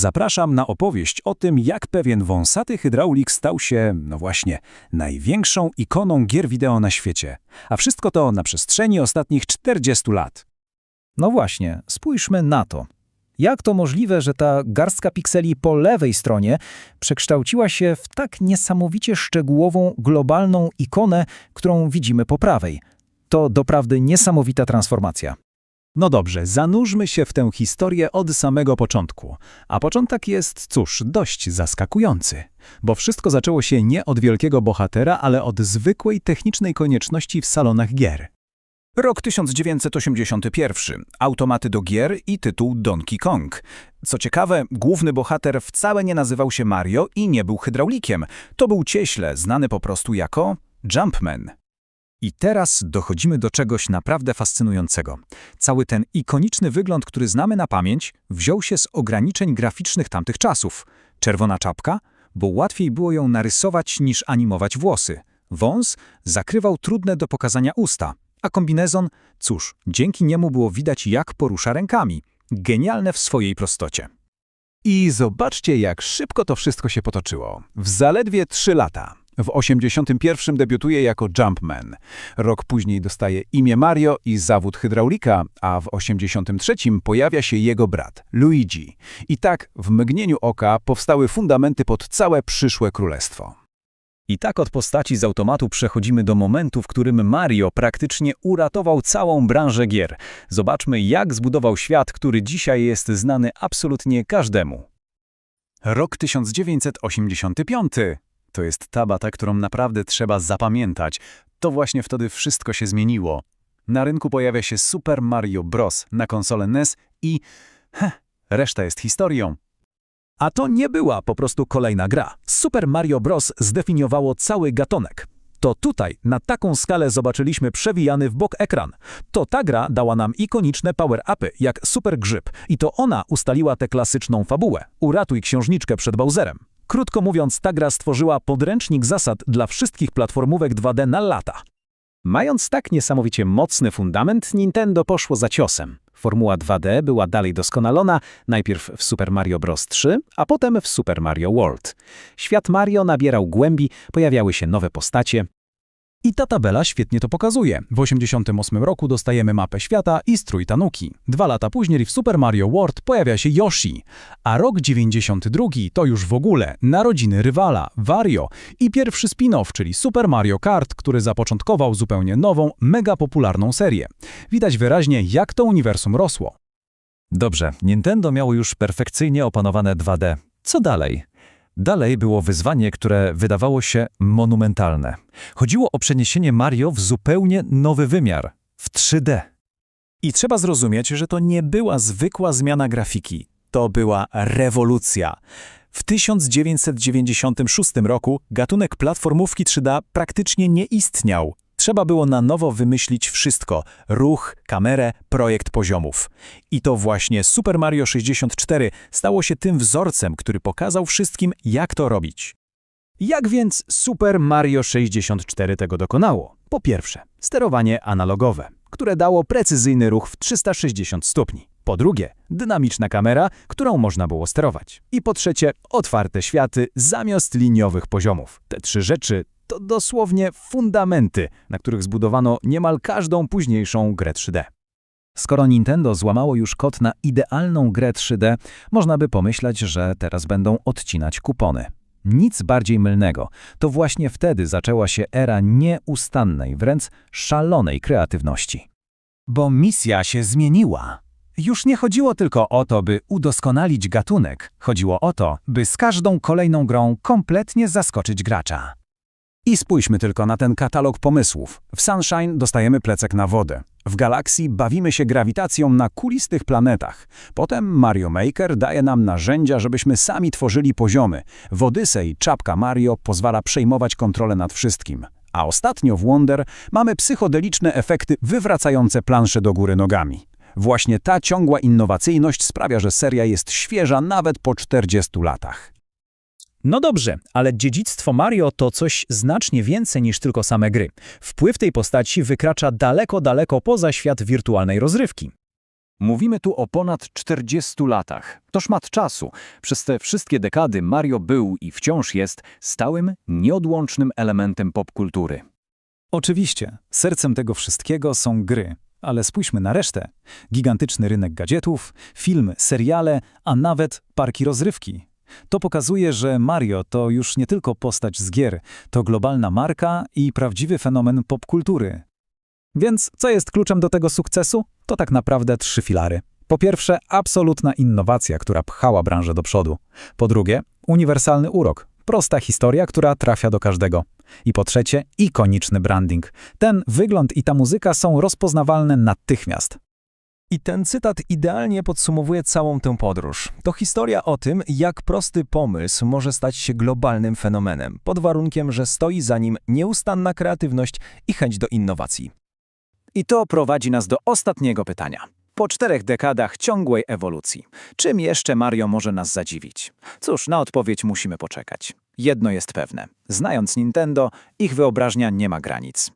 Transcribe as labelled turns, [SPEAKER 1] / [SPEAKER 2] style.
[SPEAKER 1] Zapraszam na opowieść o tym, jak pewien wąsaty hydraulik stał się, no właśnie, największą ikoną gier wideo na świecie. A wszystko to na przestrzeni ostatnich 40 lat.
[SPEAKER 2] No właśnie, spójrzmy na to. Jak to możliwe, że ta garstka pikseli po lewej stronie przekształciła się w tak niesamowicie szczegółową, globalną ikonę, którą widzimy po prawej? To doprawdy niesamowita transformacja.
[SPEAKER 1] No dobrze, zanurzmy się w tę historię od samego początku. A początek jest, cóż, dość zaskakujący. Bo wszystko zaczęło się nie od wielkiego bohatera, ale od zwykłej technicznej konieczności w salonach gier. Rok 1981. Automaty do gier i tytuł Donkey Kong. Co ciekawe, główny bohater wcale nie nazywał się Mario i nie był hydraulikiem. To był cieśle, znany po prostu jako Jumpman. I teraz dochodzimy do czegoś naprawdę fascynującego. Cały ten ikoniczny wygląd, który znamy na pamięć, wziął się z ograniczeń graficznych tamtych czasów. Czerwona czapka, bo łatwiej było ją narysować niż animować włosy. Wąs zakrywał trudne do pokazania usta, a kombinezon, cóż, dzięki niemu było widać jak porusza rękami. Genialne w swojej prostocie. I zobaczcie, jak szybko to wszystko się potoczyło. W zaledwie 3 lata. W 81 debiutuje jako Jumpman. Rok później dostaje imię Mario i zawód hydraulika, a w 83 pojawia się jego brat, Luigi. I tak w mgnieniu oka powstały fundamenty pod całe przyszłe królestwo. I tak od postaci z automatu przechodzimy do momentu, w którym Mario praktycznie uratował całą branżę gier. Zobaczmy, jak zbudował świat, który dzisiaj jest znany absolutnie każdemu. Rok 1985. To jest ta bata, którą naprawdę trzeba zapamiętać. To właśnie wtedy wszystko się zmieniło. Na rynku pojawia się Super Mario Bros. na konsolę NES i... Heh, reszta jest historią. A to nie była po prostu kolejna gra. Super Mario Bros. zdefiniowało cały gatunek. To tutaj, na taką skalę zobaczyliśmy przewijany w bok ekran. To ta gra dała nam ikoniczne power-upy, jak Super Grzyb. I to ona ustaliła tę klasyczną fabułę. Uratuj księżniczkę przed Bowserem. Krótko mówiąc, ta gra stworzyła podręcznik zasad dla wszystkich platformówek 2D na lata. Mając tak niesamowicie mocny fundament, Nintendo poszło za ciosem. Formuła 2D była dalej doskonalona, najpierw w Super Mario Bros. 3, a potem w Super Mario World. Świat Mario nabierał głębi, pojawiały się nowe postacie. I ta tabela świetnie to pokazuje. W 1988 roku dostajemy mapę świata i strój Tanuki. Dwa lata później w Super Mario World pojawia się Yoshi. A rok 92 to już w ogóle narodziny rywala, Wario i pierwszy spin-off, czyli Super Mario Kart, który zapoczątkował zupełnie nową, mega popularną serię. Widać wyraźnie, jak to uniwersum rosło. Dobrze, Nintendo miało już perfekcyjnie opanowane 2D. Co dalej? Dalej było wyzwanie, które wydawało się monumentalne. Chodziło o przeniesienie Mario w zupełnie nowy wymiar w 3D. I trzeba zrozumieć, że to nie była zwykła zmiana grafiki. To była rewolucja. W 1996 roku gatunek platformówki 3D praktycznie nie istniał. Trzeba było na nowo wymyślić wszystko: ruch, kamerę, projekt poziomów. I to właśnie Super Mario 64 stało się tym wzorcem, który pokazał wszystkim, jak to robić. Jak więc Super Mario 64 tego dokonało? Po pierwsze, sterowanie analogowe, które dało precyzyjny ruch w 360 stopni. Po drugie, dynamiczna kamera, którą można było sterować. I po trzecie, otwarte światy zamiast liniowych poziomów. Te trzy rzeczy to dosłownie fundamenty, na których zbudowano niemal każdą późniejszą grę 3D. Skoro Nintendo złamało już kod na idealną grę 3D, można by pomyśleć, że teraz będą odcinać kupony. Nic bardziej mylnego. To właśnie wtedy zaczęła się era nieustannej, wręcz szalonej kreatywności. Bo misja się zmieniła. Już nie chodziło tylko o to, by udoskonalić gatunek. Chodziło o to, by z każdą kolejną grą kompletnie zaskoczyć gracza. I spójrzmy tylko na ten katalog pomysłów. W Sunshine dostajemy plecek na wodę. W Galaxii bawimy się grawitacją na kulistych planetach. Potem Mario Maker daje nam narzędzia, żebyśmy sami tworzyli poziomy. W Odyssey czapka Mario pozwala przejmować kontrolę nad wszystkim. A ostatnio w Wonder mamy psychodeliczne efekty wywracające plansze do góry nogami. Właśnie ta ciągła innowacyjność sprawia, że seria jest świeża nawet po 40 latach. No dobrze, ale dziedzictwo Mario to coś znacznie więcej niż tylko same gry. Wpływ tej postaci wykracza daleko, daleko poza świat wirtualnej rozrywki.
[SPEAKER 3] Mówimy tu o ponad 40 latach. To szmat czasu. Przez te wszystkie dekady Mario był i wciąż jest stałym, nieodłącznym elementem popkultury.
[SPEAKER 1] Oczywiście, sercem tego wszystkiego są gry. Ale spójrzmy na resztę. Gigantyczny rynek gadżetów, filmy, seriale, a nawet parki rozrywki. To pokazuje, że Mario to już nie tylko postać z gier, to globalna marka i prawdziwy fenomen popkultury. Więc co jest kluczem do tego sukcesu? To tak naprawdę trzy filary. Po pierwsze, absolutna innowacja, która pchała branżę do przodu. Po drugie, uniwersalny urok. Prosta historia, która trafia do każdego. I po trzecie, ikoniczny branding. Ten wygląd i ta muzyka są rozpoznawalne natychmiast.
[SPEAKER 4] I ten cytat idealnie podsumowuje całą tę podróż. To historia o tym, jak prosty pomysł może stać się globalnym fenomenem, pod warunkiem, że stoi za nim nieustanna kreatywność i chęć do innowacji.
[SPEAKER 2] I to prowadzi nas do ostatniego pytania. Po czterech dekadach ciągłej ewolucji, czym jeszcze Mario może nas zadziwić? Cóż, na odpowiedź musimy poczekać. Jedno jest pewne. Znając Nintendo, ich wyobraźnia nie ma granic.